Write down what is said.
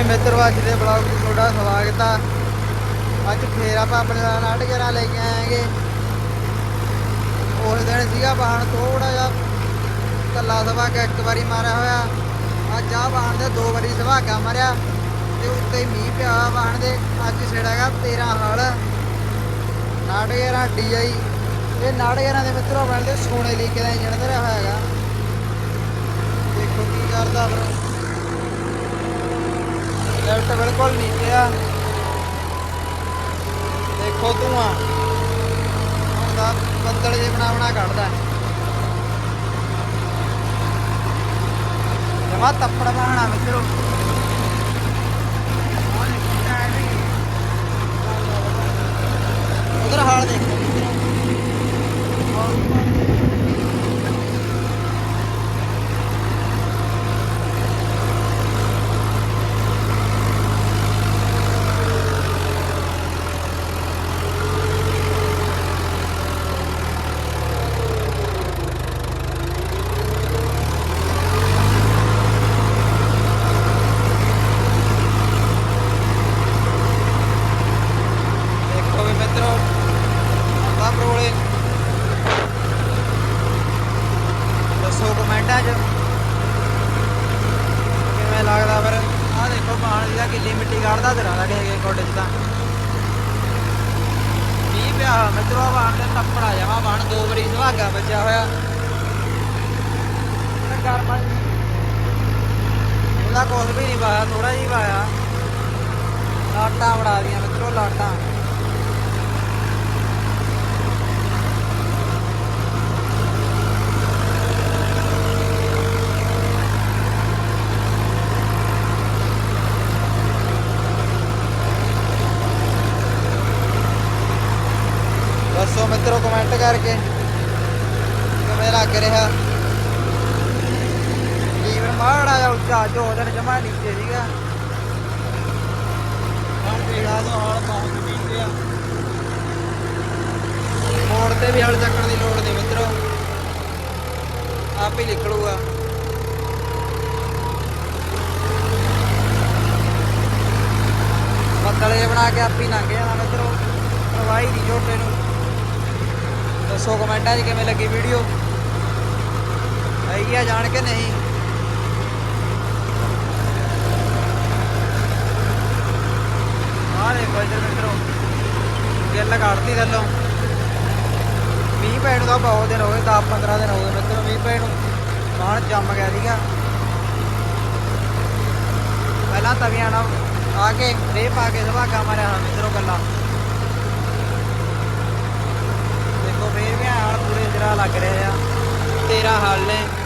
ਵੀ ਮਿੱਤਰੋ ਅੱਜ ਦੇ ਬਲੌਗ ਵਿੱਚ ਤੁਹਾਡਾ ਸਵਾਗਤ ਆ। ਅੱਜ ਫੇਰ ਆਪਾਂ ਆਪਣੇ ਨਾਲ ਨਾਟਕਰਾ ਲੈ ਕੇ ਆਏਗੇ। ਉਸ ਦਿਨ ਸੀਗਾ ਬਾਹਣ ਥੋੜਾ ਜਿਹਾ ਕੱਲਾ ਸਵਾਗਾ ਇੱਕ ਵਾਰੀ ਮਾਰਿਆ ਹੋਇਆ। ਅੱਜ ਆ ਬਾਹਣ ਦੇ ਦੋ ਵਾਰੀ ਸਵਾਗਾ ਮਾਰਿਆ ਤੇ ਉੱਤੇ ਹੀ ਮੀਂਹ ਪਿਆ ਹੋਇਆ ਬਾਹਣ ਦੇ। ਅੱਜ ਛੇੜਾਗਾ 13 ਹਲ। ਨਾਟਕਰਾ ਡੀਆਈ ਇਹ ਨਾਟਕਰਾ ਦੇ ਮਿੱਤਰੋ ਬਣਦੇ ਸੋਨੇ ਲੀਕੇ ਦਾ ਇੰਜਣ ਧਰਿਆ ਹੋਇਆ ਹੈਗਾ ਦੇਖੋ ਕੀ ਕਰਦਾ ਫਿਰ ਲੈਫਟ ਬਿਲਕੁਲ ਨੀਚੇ ਆ ਦੇਖੋ ਧੂਆਂ। ਹੁੰਦਾ ਬੱਦਲ ਜੇ ਬਣਾ ਬਣਾ ਕੱਢਦਾ। ਜਮਾ ਤੱਪੜ ਬਹਾਣਾ ਮਿੱਤਰੋ। ਉਧਰ ਹਾਲ ਦੇਖੋ ਵੀ ਮਿੱਤਰੋ ਆਉਂਦਾ ਪਰੋਲੇ ਦੱਸੋ ਕਮੈਂਟਾਂ 'ਚ ਕਿਵੇਂ ਲੱਗਦਾ ਫਿਰ ਆਹ ਦੇਖੋ ਬਾਣ ਦੀ ਮਿੱਟੀ ਕੱਢਦਾ ਤੇਰਾ ਸਾਡੇ ਹੈਗੇ ਕੋਡੇ 'ਚ ਤਾਂ ਮੀਂਹ ਪਿਆ ਹੋਇਆ ਮਿੱਤਰੋ ਆਹ ਬਾਣ ਤੇ ਟੱਪੜਾ ਜਾਵਾ, ਬਾਣ ਦੋ ਵਾਰੀ ਸੁਹਾਗਾ ਬਚਿਆ ਹੋਇਆ। ਤੇ ਗਰਮਾ ਉਹਦਾ ਕੁਛ ਵੀ ਨਹੀਂ ਪਾਇਆ ਥੋੜਾ ਜਿਹਾ ਪਾਇਆ। ਲਾਟਾਂ ਬੜਾ ਦੀਆਂ ਮਿੱਤਰੋ, ਲਾਟਾਂ ਦੱਸੋ ਮਿੱਤਰੋ ਕਮੈਂਟ ਕਰਕੇ ਕਿਵੇਂ ਲੱਗ ਰਿਹਾ? ਜੀਵਨ ਮਾੜਾ ਜਿਹਾ ਉੱਚਾ ਜੋ ਦਿਨ ਜਮਾ ਨੀਚੇ ਸੀਗਾ। ਹੁਣ ਪੀੜਾ ਤੋਂ ਹਾਲ ਬਹੁਤ ਨੀਚੇ ਆ ਮੋੜ ਤੇ ਵੀ ਹਲ ਚੱਕਣ ਦੀ ਲੋੜ ਨਹੀਂ ਮਿੱਤਰੋ। ਆਪ ਹੀ ਨਿਕਲੂਗਾ। ਬੱਦਲ ਬਣਾ ਕੇ ਆਪ ਹੀ ਲੰਘ ਜਾਣਾ ਮਿੱਤਰੋ। ਪ੍ਰਵਾਹੀ ਦੀ ਝੋਟੇ ਨੂੰ। ਦੱਸੋ ਕਮੈਂਟਾਂ 'ਚ ਕਿਵੇਂ ਲੱਗੀ ਵੀਡੀਓ ਆਈ ਆ ਜਾਣ ਕੇ ਨਹੀਂ? ਆਹ ਦੇਖੋ ਇੱਧਰ ਮਿੱਤਰੋ, ਗਿੱਲ ਕੱਢਤੀ ਥੱਲੋਂ। ਮੀਂਹ ਪੈਣ ਦਾ ਬਹੁਤ ਦਿਨ ਹੋ ਗਏ 10 15 ਦਿਨ ਹੋ ਗਏ ਮਿੱਤਰੋ ਮੀਂਹ ਪੈਣ ਨੂੰ। ਬਾਹਰ ਜੰਮ ਗਿਆ ਸੀਗਾ। ਪਹਿਲਾਂ ਤਵੀਆਂ ਨਾਲ ਆ ਕੇ ਰੇ ਪਾ ਕੇ ਸੁਭਾਗਾ ਮਾਰਿਆ ਮਿੱਤਰੋ ਗੱਲਾਂ ਦੇਖੋ ਫੇਰ ਵੀ ਹਾਲ ਪੂਰੇ ਜਰਾ ਲੱਗ ਰਿਹਾ ਆ। ਤੇਰਾ ਹਾਲ ਨੇ।